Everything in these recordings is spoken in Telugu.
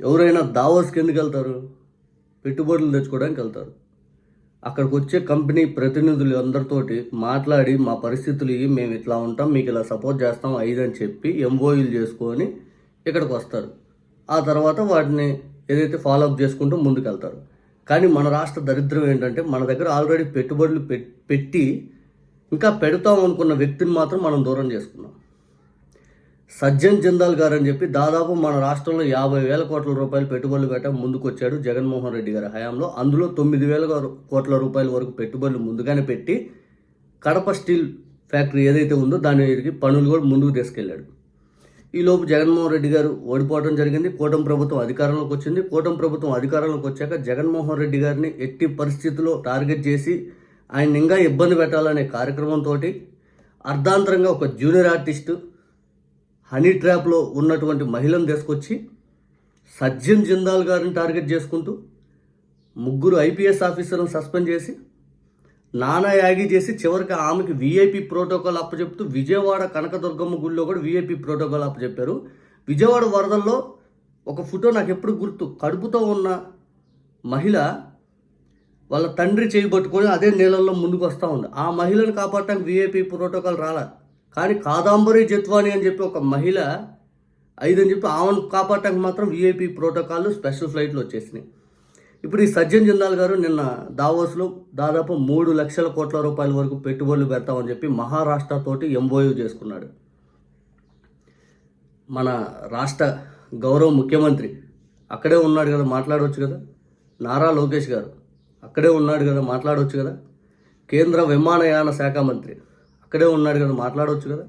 ఎవరైనా దావోస్కి ఎందుకు వెళ్తారు పెట్టుబడులు తెచ్చుకోవడానికి వెళ్తారు. అక్కడికి వచ్చే కంపెనీ ప్రతినిధులు అందరితోటి మాట్లాడి మా పరిస్థితులు ఇవి మేము ఇట్లా ఉంటాం మీకు ఇలా సపోర్ట్ చేస్తాం ఐదు అని చెప్పి ఎంఓఈలు చేసుకొని ఇక్కడికి వస్తారు. ఆ తర్వాత వాటిని ఏదైతే ఫాలో అప్ చేసుకుంటూ ముందుకెళ్తారు. కానీ మన రాష్ట్ర దరిద్రం ఏంటంటే మన దగ్గర ఆల్రెడీ పెట్టుబడులు పెట్టి ఇంకా పెడతాం అనుకున్న వ్యక్తిని మాత్రం మనం దూరం చేసుకున్నాం. సజ్జన్ జిందాల్ గారు అని చెప్పి దాదాపు మన రాష్ట్రంలో యాభై వేల కోట్ల రూపాయలు పెట్టుబడులు పెట్ట ముందుకొచ్చాడు జగన్మోహన్ రెడ్డి గారి హయాంలో. అందులో తొమ్మిది వేల కోట్ల రూపాయల వరకు పెట్టుబడులు ముందుగానే పెట్టి కడప స్టీల్ ఫ్యాక్టరీ ఏదైతే ఉందో దానికి పనులు కూడా ముందుకు తీసుకెళ్ళాడు. ఈలోపు జగన్మోహన్ రెడ్డి గారు ఓడిపోవడం జరిగింది. కూటమి ప్రభుత్వం అధికారంలోకి వచ్చింది. కూటమి ప్రభుత్వం అధికారంలోకి వచ్చాక జగన్మోహన్ రెడ్డి గారిని ఎట్టి పరిస్థితుల్లో టార్గెట్ చేసి ఆయన ఇంకా ఇబ్బంది పెట్టాలనే కార్యక్రమంతో అర్ధాంతరంగా ఒక జూనియర్ ఆర్టిస్టు హనీ ట్రాప్లో ఉన్నటువంటి మహిళను తీసుకొచ్చి సజ్జన్ జిందాల్ గారిని టార్గెట్ చేసుకుంటూ ముగ్గురు ఐపీఎస్ ఆఫీసర్లను సస్పెండ్ చేసి నానా యాగి చేసి చివరికి ఆమెకి విఐపి ప్రోటోకాల్ అప్పచెప్తూ విజయవాడ కనకదుర్గమ్మ గుడిలో కూడా విఐపి ప్రోటోకాల్ అప్పచెప్పారు. విజయవాడ వరదల్లో ఒక ఫోటో నాకు ఎప్పుడు గుర్తు కడుపుతో ఉన్న మహిళ వాళ్ళ తండ్రి చేయి పట్టుకొని అదే నీళ్ళల్లో ముందుకు వస్తూ ఉంది. ఆ మహిళను కాపాడటానికి విఐపి ప్రోటోకాల్ రాలా? కానీ కాదాంబరి జత్వాని అని చెప్పి ఒక మహిళ ఐదు అని చెప్పి ఆమెను కాపాడటానికి మాత్రం విఐపి ప్రోటోకాల్ స్పెషల్ ఫ్లైట్లు వచ్చేసినాయి. ఇప్పుడు ఈ సజ్జన్ జిందాల్ గారు నిన్న దావోస్లో దాదాపు మూడు లక్షల కోట్ల రూపాయల వరకు పెట్టుబడులు పెడతామని చెప్పి మహారాష్ట్రతోటి ఎంబోయూ చేసుకున్నాడు. మన రాష్ట్ర గౌరవ ముఖ్యమంత్రి అక్కడే ఉన్నాడు కదా మాట్లాడవచ్చు కదా. నారా లోకేష్ గారు అక్కడే ఉన్నాడు కదా మాట్లాడవచ్చు కదా. కేంద్ర విమానయాన శాఖ మంత్రి. అక్కడే ఉన్నాడు కదా మాట్లాడవచ్చు కదా.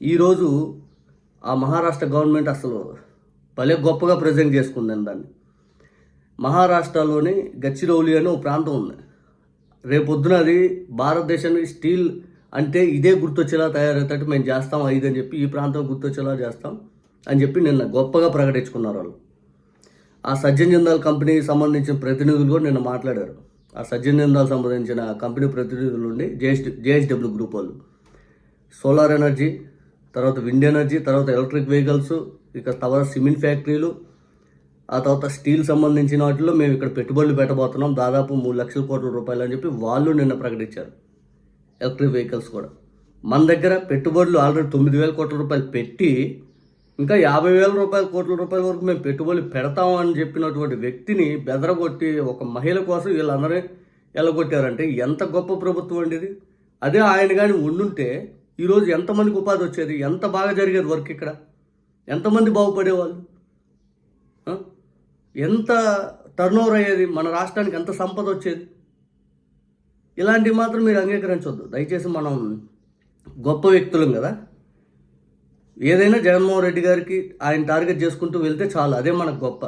ఈరోజు ఆ మహారాష్ట్ర గవర్నమెంట్ అసలు భలే గొప్పగా ప్రజెంట్ చేసుకుందని దాన్ని. మహారాష్ట్రలోని గచ్చిరౌలి అని ఒక ప్రాంతం ఉంది. రేపొద్దున అది భారతదేశానికి స్టీల్ అంటే ఇదే గుర్తొచ్చేలా తయారయ్యేటట్టు మేము చేస్తాం ఐదు అని చెప్పి ఈ ప్రాంతం గుర్తొచ్చేలా చేస్తాం అని చెప్పి నిన్న గొప్పగా ప్రకటించుకున్నారు వాళ్ళు. ఆ సజ్జన్ జిందాల్ కంపెనీకి సంబంధించిన ప్రతినిధులు కూడా నిన్న మాట్లాడారు. ఆ సజ్జన్ సంబంధించిన కంపెనీ ప్రతినిధుల నుండి జేఎస్ జేఎస్డబ్ల్యూ గ్రూప్ వాళ్ళు. సోలార్ ఎనర్జీ తర్వాత విండ్ ఎనర్జీ తర్వాత ఎలక్ట్రిక్ వెహికల్స్ ఇక తర్వాత సిమెంట్ ఫ్యాక్టరీలు ఆ తర్వాత స్టీల్ సంబంధించిన వాటిలో మేము ఇక్కడ పెట్టుబడులు పెట్టబోతున్నాం. దాదాపు మూడు లక్షల కోట్ల రూపాయలు అని చెప్పి వాళ్ళు నిన్న ప్రకటించారు. ఎలక్ట్రిక్ వెహికల్స్ కూడా. మన దగ్గర పెట్టుబడులు ఆల్రెడీ తొమ్మిది వేల కోట్ల రూపాయలు పెట్టి ఇంకా యాభై వేల రూపాయల కోట్ల రూపాయల వరకు మేము పెట్టుబడి పెడతాం అని చెప్పినటువంటి వ్యక్తిని బెదరగొట్టి ఒక మహిళ కోసం వీళ్ళందరూ ఎలగొట్టారంటే ఎంత గొప్ప ప్రభుత్వం అండి ఇది. అదే ఆయన కానీ ఉండుంటే ఈరోజు ఎంతమందికి ఉపాధి వచ్చేది? ఎంత బాగా జరిగేది వర్క్ ఇక్కడ? ఎంతమంది బాగుపడేవాళ్ళు? ఎంత టర్న్ ఓవర్ అయ్యేది? మన రాష్ట్రానికి ఎంత సంపద వచ్చేది? ఇలాంటివి మాత్రం మీరు అంగీకరించవద్దు దయచేసి మనం గొప్ప వ్యక్తులం కదా. ఏదైనా జగన్మోహన్ రెడ్డి గారికి ఆయన టార్గెట్ చేసుకుంటూ వెళ్తే చాలు. అదే మనకు గొప్ప.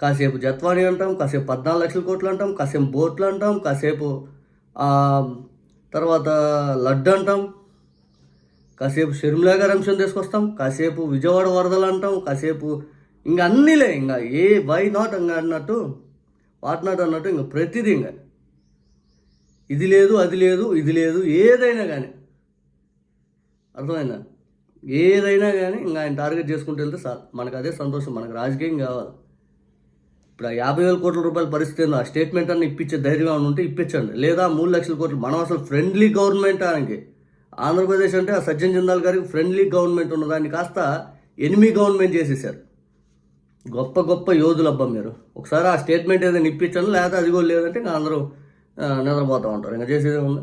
కాసేపు జత్వాణి అంటాం కాసేపు పద్నాలుగు లక్షల కోట్లు అంటాం కాసేపు బోట్లు అంటాం కాసేపు తర్వాత లడ్డు అంటాం కాసేపు షర్మిలా గారి అంశం తీసుకొస్తాం కాసేపు విజయవాడ వరదలు అంటాం కాసేపు ఇంకా అన్నీలే ఇంకా ఏ వై నాట్ ఇంకా అన్నట్టు వాట్ నాట్ అన్నట్టు ఇంకా ప్రతిదీ ఇంకా. ఇది లేదు అది లేదు ఇది లేదు ఏదైనా కానీ. అర్థమైందా? ఏదైనా కానీ ఇంకా ఆయన టార్గెట్ చేసుకుంటూ వెళ్తే సార్ మనకు అదే సంతోషం మనకు రాజకీయం కావాలి. ఇప్పుడు ఆ యాభై వేల కోట్ల రూపాయల పరిస్థితి ఏందో ఆ స్టేట్మెంట్ అన్ని ఇప్పించే ధైర్యం ఉంటే ఇప్పించండి. లేదా మూడు లక్షల కోట్లు మనం అసలు ఫ్రెండ్లీ గవర్నమెంట్ ఆయనకి. ఆంధ్రప్రదేశ్ అంటే ఆ సజ్జన్ జిందాల్ గారికి ఫ్రెండ్లీ గవర్నమెంట్ ఉన్న దాన్ని కాస్త ఎనిమి గవర్నమెంట్ చేసేసారు. గొప్ప గొప్ప యోధులు అబ్బా మీరు. ఒకసారి ఆ స్టేట్మెంట్ ఏదైనా ఇప్పించండి లేకపోతే అది కూడా లేదంటే ఇంకా అందరూ నిద్రపోతూ ఉంటారు. ఇంకా చేసేది ఉంది